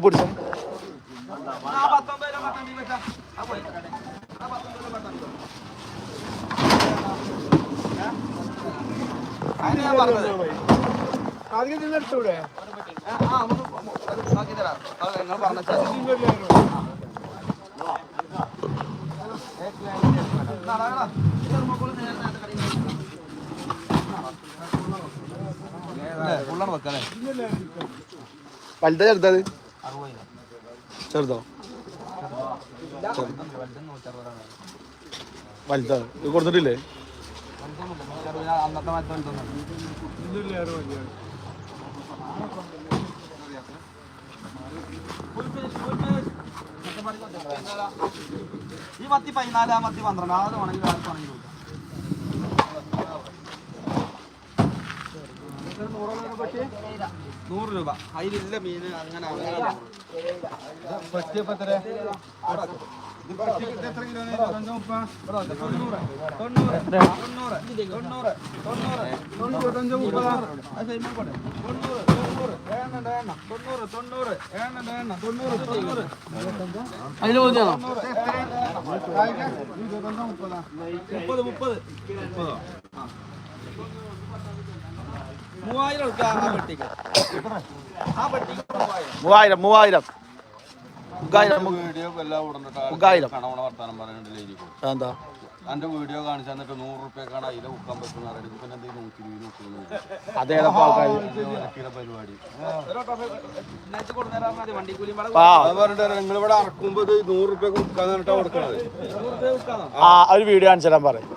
പിടിച്ചോ ആദ്യം നിങ്ങൾ വലുതാ ചെറുതത് ചെറുതോ? വലുതാ. ഇത് കൊടുത്തിട്ടില്ലേ? ഈ മത്തി പതിനാലാം മത്തി പന്ത്രണ്ടാമത് വേണമെങ്കിൽ. നൂറ് രൂപ. അതിലില്ല മീന് അങ്ങനെ അങ്ങനെ അതിന് മുപ്പത് മുപ്പത്. മുപ്പത് മൂവായിരം ആ പെട്ടിക്ക്. ആ പെട്ടിക്ക് മൂവായിരം. മൂവായിരം മൂവായിരം. മൂവായിരം വീഡിയോ എല്ലാം ഉടനിട്ട് മുക്കായിരം. കണവണ വർത്താനം പറയുന്നുണ്ട് ഇരിക്കും എന്താ എന്റെ വീഡിയോ കാണിച്ചു തന്നിട്ട് നൂറ് റുപ്യക്കാണ് അതിലെ ഉക്കാൻ പറ്റുന്ന പറയുന്നത്. പിന്നെ എന്തെങ്കിലും നൂറ്റി ഇരുപത് നൂറ്റി ആൾക്കാർ പരിപാടി. നൂറ് റുപ്യ കൊടുക്കണത്. വിൽക്കാന്നോ ആ ഒരു വീഡിയോ കാണിച്ചു തരാൻ പറയും.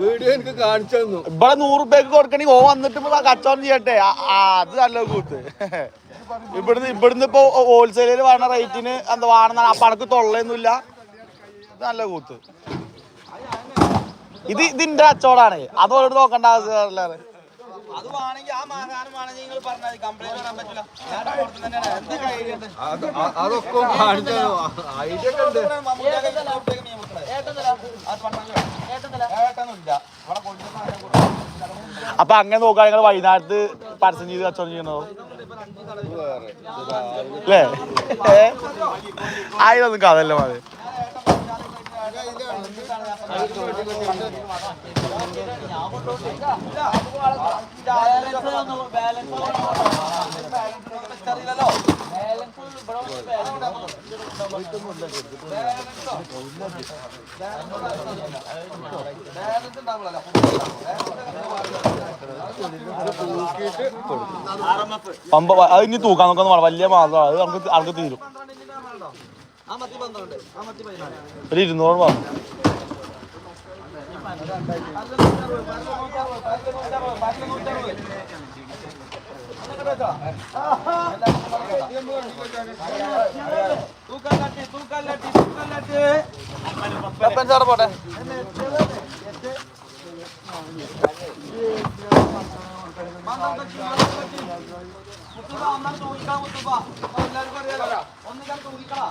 വീഡിയോ എനിക്ക് കാണിച്ചു തന്നു. ഇവിടെ നൂറ് റുപ്യക്ക് കൊടുക്കണെങ്കിൽ ഓ വന്നിട്ട് കച്ചവടം ചെയ്യട്ടെ? അത് നല്ല കൂത്ത്. ഇവിടുന്ന് ഇവിടുന്ന് ഇപ്പൊ ഹോൾസെയിൽ വേണ റേറ്റിന് എന്താ വേണമെന്നാണ് അപ്പൊ അനക്ക് തൊള്ളയൊന്നുമില്ല. നല്ല കൂത്ത്. ഇത് ഇതിന്റെ കച്ചവടാണ്. അത് ഓരോട് നോക്കണ്ട ആവശ്യമില്ല ആ നിങ്ങൾ പറഞ്ഞത് കംപ്ലൈന്റ് പറ്റില്ല. ഞാൻ പുറത്ത് തന്നെയാണ്. എന്ത് അതൊക്കെ ഐഡിയ കൊണ്ടുവന്ന അപ്പൊ അങ്ങനെ നോക്കാൻ നിങ്ങൾ വൈകുന്നേരത്ത് പരസ്യം ചെയ്ത് കച്ചവടം ചെയ്യണോ അല്ലേ? ആയിരൊന്നും കഥല്ല മതി. പമ്പ അത് ഇനി തൂക്കാൻ നോക്കാൻ വലിയ മാസം അത് നമുക്ക് ആൾക്ക് തീരും. ഒരു ഇരുന്നൂറ് തൂക്കല്ലാട്ടി പെപ്പൻസാടെ പോട്ടെ. ഒന്നിക്കാൻ തൂക്കിക്കളാ അഞ്ചിലാണ് കുറവില്ല ഞാൻ ഫോൺ വിളിക്കും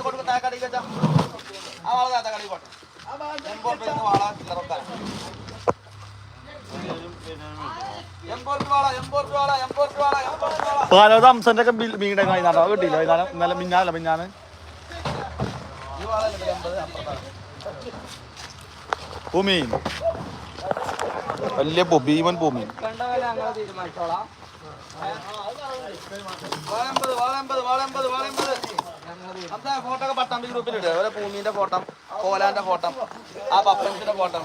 ഒരു ആ പാലോട് അംസന്റെ ഒക്കെ മീൻ കിട്ടിയില്ല. വൈകുന്നേരം. മിഞ്ഞാന് വാളെമ്പത് വലിയ ഭീമൻ ഭൂമി. ഫോട്ടോ പട്ടാമ്പി ഗ്രൂപ്പിലിട്ട് അതുപോലെ ഭൂമിന്റെ ഫോട്ടം കോലാന്റെ ഫോട്ടം ആ പപ്പൻസിന്റെ ഫോട്ടം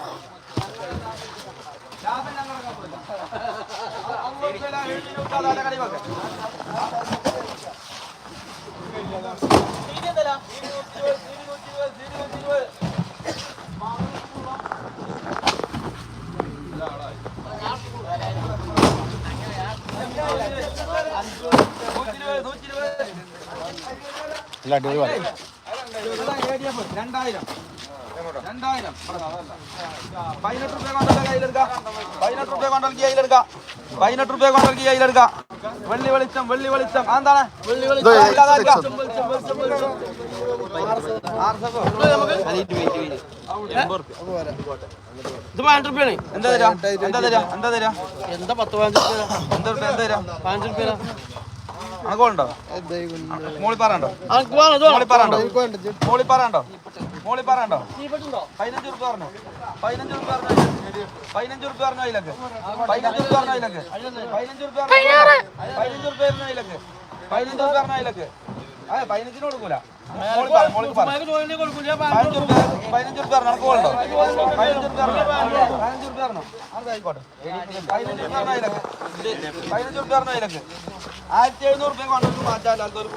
നല്ല അടിപൊളി പറയും രണ്ടായിരം. രണ്ടായിരം. പതിനെട്ട് രൂപ കൊണ്ടല്ല കയ്യിലെടുക്കാം? പതിനെട്ട് രൂപ കൊണ്ടൽ കയ്യിലെടുക്കാം? പതിനെട്ട് കൊണ്ടൽ കയ്യിലെടുക്കാം? വെള്ളി വെളിച്ചം വെള്ളി വെളിച്ചം. എന്താണ്? വെള്ളി വെളിച്ചം. ഇത് പതിനെട്ട് റുപ്യാണ് എന്താ തരാ? എന്താ തരാ? എന്താ തരാ? എന്താ പത്ത് പതിനഞ്ച് എന്താ എന്താ തരാ? പതിനഞ്ച് പതിനഞ്ചു മോളി പതിനഞ്ചു മോളി പറയണ്ടോ മോളി പറയണ്ടോ പതിനഞ്ച് പറഞ്ഞു പതിനഞ്ച് റുപ്യ പറഞ്ഞു പതിനഞ്ച് റുപ്യ പറഞ്ഞു പതിനഞ്ച് റുപ്യ പറഞ്ഞു പറഞ്ഞു പറഞ്ഞു അതിലൊക്കെ. അതെ പതിനഞ്ചിന് കൊടുക്കൂല. മോളി പറ മോളി പറ പതിനഞ്ച് റുപ്യ അതിലൊക്കെ ആയിരത്തി എഴുന്നൂറ് റുപ്യ കൊണ്ടവർക്ക് മാറ്റാൻ അല്ലാത്തവർ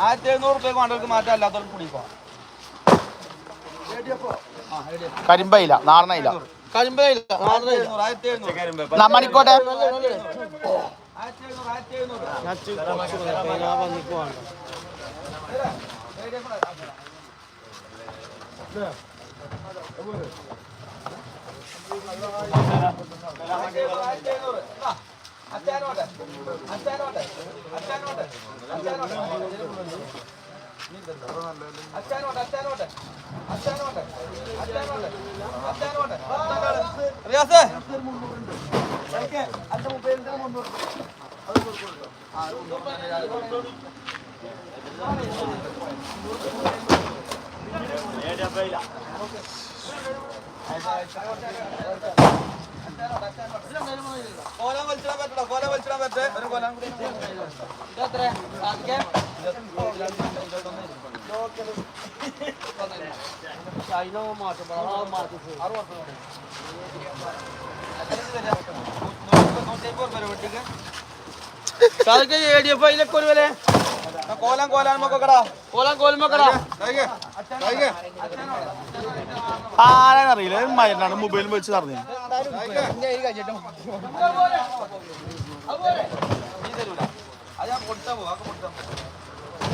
ആയിരത്തി എഴുന്നൂറ് റുപ്യ കൊണ്ടവർക്ക് മാറ്റാൻ അല്ലാത്തവർ കൂടിക്കോ കരിമ്പയില മണിക്കോട്ടെ ആയിരത്തി എഴുന്നൂറ് ആയിരത്തി എഴുന്നൂറ്. ന- മണിക്കോട്ടെ ആയിരത്തി എഴുന്നൂറ് ആയിരത്തി എഴുന്നൂറ് റിയാസേ കോലം വലിച്ചിടാൻ പറ്റോ കോലം വലിച്ചിടാൻ പറ്റേ ഒരു കോലം കൂടി കോലം കോലാൻ നോക്കടാ കോലം കോലും നോക്കടാ ആരെന്നറിയില്ല മരുന്നാണ് മൊബൈലും വെച്ച് നടന്നു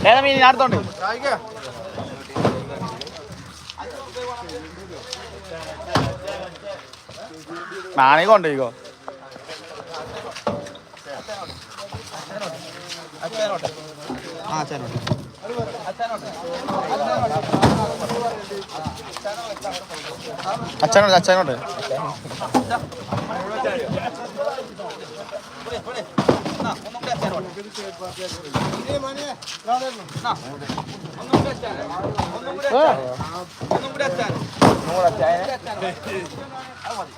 ഏതാ മീൻ ഞാൻ അടുത്തോണ്ട്? നാണി കൊണ്ടുപോയിക്കോ അച്ഛനോട്ടെ. ആ അച്ഛനോട്ടെ അച്ഛനോട്ട് അച്ഛനോട്ട് ഒന്നും കൂടി അച്ഛനോട്ടെ ഒന്നും കൂടി അച്ഛൻ ഒന്നും കൂടി അച്ഛൻ ഒന്നും കൂടി അച്ഛൻ അത് മതി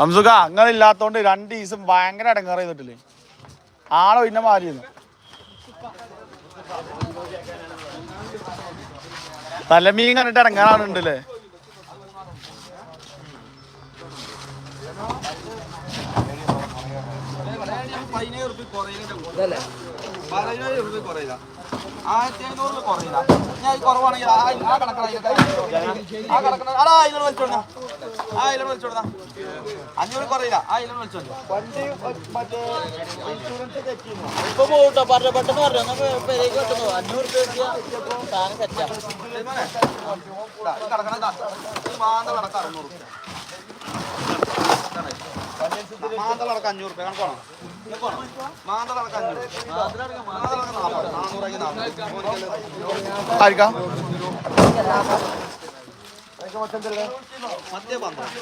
ഹംസുക ഇല്ലാത്തോണ്ട് രണ്ട് ദിവസം ഭയങ്കര അടങ്ങാറ് ചെയ്തിട്ടില്ലേ? ആളോ ഇന്ന മാറിയെന്ന് തലമീൻ കണ്ടിട്ട് ഇടങ്ങാറാണുണ്ടല്ലേ പതിനേഴ് പതിനേഴ് റുപ്യ കുറയില്ല. ആയിരത്തി എഴുന്നൂറ് രൂപ കുറയില്ല. ഞാൻ ഈ കുറവാണെങ്കിൽ ആ ആ കണക്കണ ആ കണക്കണ അടാ ഇതിലോട് വലിച്ചോടുന്ന ആ ഇതിലോട് വലിച്ചോടുന്ന അഞ്ഞൂറ് കുറയില്ല. ആ ഇതിലോട് വലിച്ചോണ്ട് ഇപ്പൊ പോട്ടോ പറഞ്ഞ പെട്ടെന്ന് പറഞ്ഞു. നമുക്ക് പെരേക്ക് വെക്കുന്നു അഞ്ഞൂറ് രൂപ സാധനം സെറ്റാ കടക്കണം മാന്ത കണക്ക് അറുന്നൂറ് റുപ്യ. മാന്ത കണക്ക് അഞ്ഞൂറ് കണക്കോണം ആയിരിക്കാം മറ്റേ പന്ത്രണ്ട്.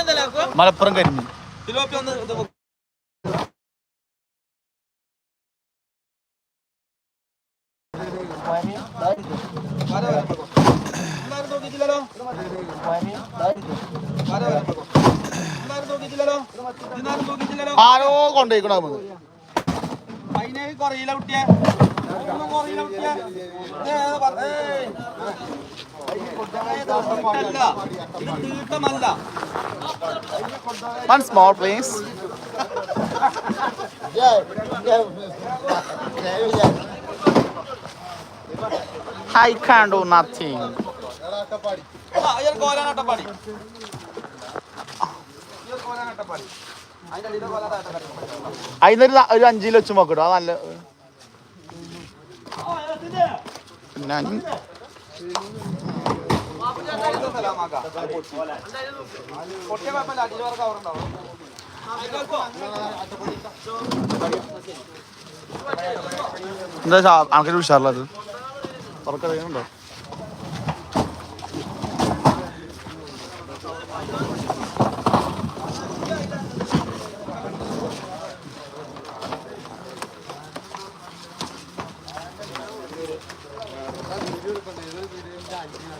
എന്തല്ലേ മലപ്പുറം കരിമീൻ. ആരോ കൊണ്ടേക്കണ പതിനേഴ് കുറയില്ല കുട്ടിയെ കുറയില്ല കുട്ടിയെ. ഇത് തീട്ടല്ല. ഇത് തീട്ടമല്ല ആ, ഇയാൾ കോലാനാട്ടം പാടി അതിനൊരു ഒരു അഞ്ച് കിലോ വെച്ച് നോക്കട്ടോ അത് നല്ല പിന്നെ അഞ്ച്- പൊട്ടിയ കുഴപ്പമില്ല അടിയിൽ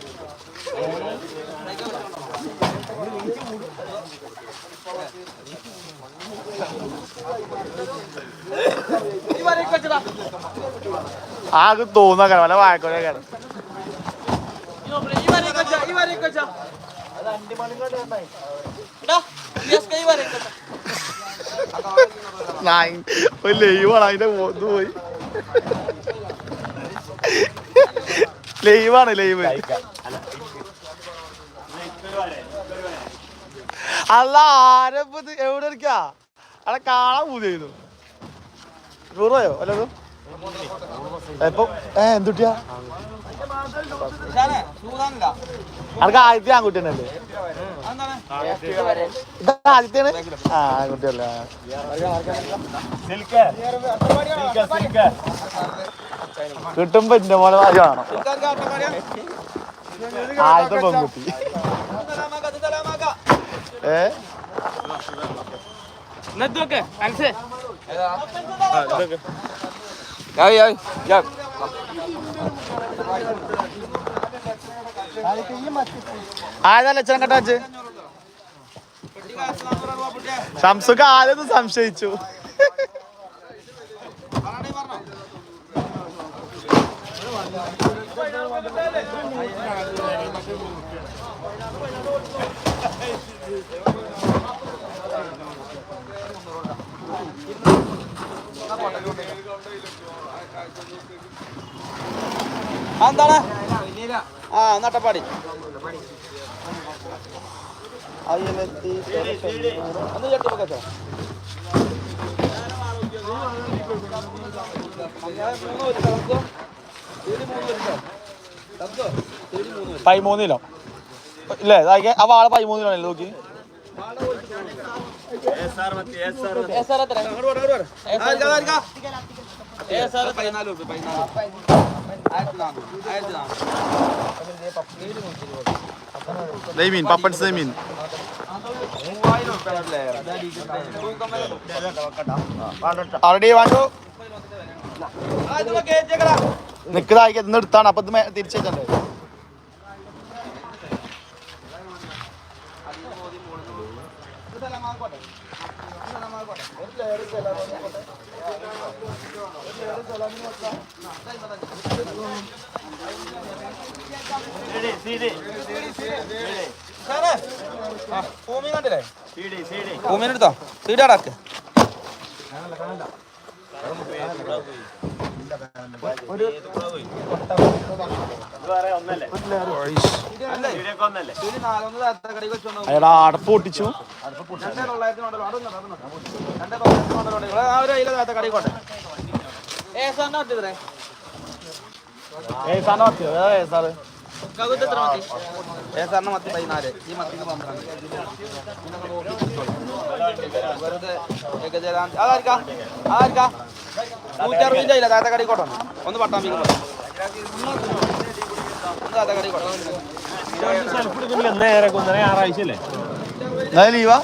ഇവരെ കവറുണ്ടാവും ആകെ തോന്നാ കാരണം വല്ല ഒരു ലൈവാണ് അതിന്റെ ഇത് പോയി. ലൈവാണ് ലൈവ്. അല്ല ആരപ്പത് എവിടെ ഇരിക്കാ? അവിടെ കാണാൻ പൂതിയായിരുന്നു. നൂറോയോ വല്ലതും? ഇപ്പൊ ഏ എന്തുട്ടിയാ? സൂതാനില്ല. അനക്ക് ആദ്യത്തെ ആൺകുട്ടി തന്നെയല്ലേ എന്താണ് ഇതാ ആദ്യത്തെയാണ് ആ ആൺകുട്ടിയല്ലേ കിട്ടുമ്പോ എന്റെ മോനെ വാങ്ങണം ഇതാർക്ക് അട്ടപ്പാടിയാ? ആദ്യത്തെ പെൺകുട്ടി. ഇത് സലാമാക്ക, ഇത് സലാമാക്ക. ഏ ആയതല്ല രൂപ പൊട്ടിയെ. ഷംസുക്ക് ആദ്യം സംശയിച്ചു. ആ, എന്താണ് ആ നട്ടപ്പാടി ഒന്ന് ചട്ടി ഒരു പതിമൂന്ന് കിലോ ഇല്ലേ ആ വാള പതിമൂന്ന് കിലോ അല്ലേ നോക്കി എസ് ആർ പതിനാല് നെയ്മീൻ പപ്പൻസ് കേച്ചേക്കടാ നിക്കതായി ഇന്ന് എടുത്താണ്. അപ്പൊ ഇത് ഒരു തിരിച്ചേച്ചണ്ടേ ഭൂമി ഭൂമിനെ എടുത്തോ? സീഡ് അടക്ക് അയാൾ അടപ്പ് പൊട്ടിച്ചു. ഏ സാറിന് ഏ സാറിനെ ഏ സാറ്. എത്ര മത്തി മത്തി പതിനാല്. ഈ മത്തിക്ക് പന്ത്രണ്ട്. വെറുതെ ഏകജലാം അതായിരിക്കാ അതായിരിക്കാ നൂറ്ററുപതിന്റെ ഇല്ല കൊണ്ടോ ഒന്ന് പട്ടാമ്പിക്ക് പോയി ഒന്ന് ലീവാ.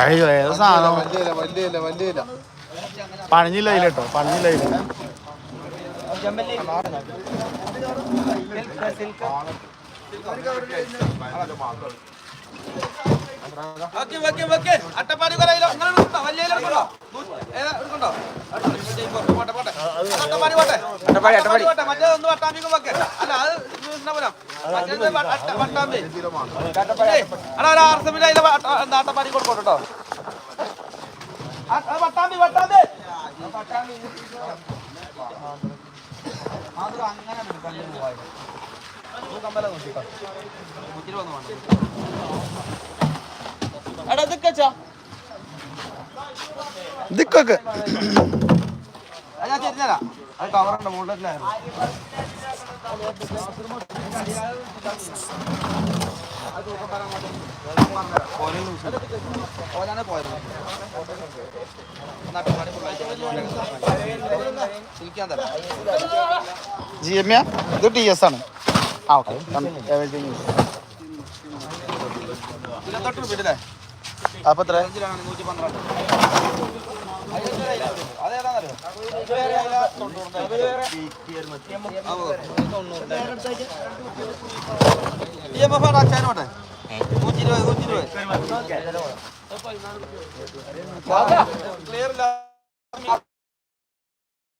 അയ്യോ ഏത് സാധനം. പണിഞ്ഞില്ല കേട്ടോ പണിഞ്ഞില്ല അതിൽ ഓക്കെ ഓക്കെ ഓക്കെ അട്ടപ്പാടി കുറയിലോ നിങ്ങൾ എടുക്കണ്ടോ വലിയ ഇല എടുക്കണ്ടോ ഏതാ എടുക്കണ്ടോ പോട്ടെ പോട്ടെ അട്ടപ്പാടി പോട്ടെ അട്ടപ്പാടി അട്ടപ്പാടി പോട്ടെ മറ്റേ ഒന്ന് വട്ടാമ്പിക്കും വെക്കെ അല്ല അത് വട്ട- അട്ട- വട്ടാമ്പി എടാ ഒരു ആർ സെമിന്റെ അതിലെ എന്താ അട്ടപ്പാടി കൊടുക്കോട്ടോ കേട്ടോ വട്ടാമ്പി വട്ടാമ്പി വട്ടാമ്പി അങ്ങനെ കമ്പല നോക്കിക്കോ നൂറ്റി ഇരുപത് വേണ്ട എടാ ഇത് കച്ചാ ദിക്കൊക്കെ ഞാൻ തിരിഞ്ഞരാ അത് കവറുണ്ട് മുകളിലായിരുന്നു പോയത്. സിൽക്കാൻ തരാം. ജി എം ഇത് ടി എസ് ആണ്. ആ ഓക്കെ അപ്പൊ എത്ര എം എഫ് അച്ഛനോട്ടെ നൂറ്റി ഇരുപത് നൂറ്റി ഇരുപത് ക്ലിയർ ഇല്ല.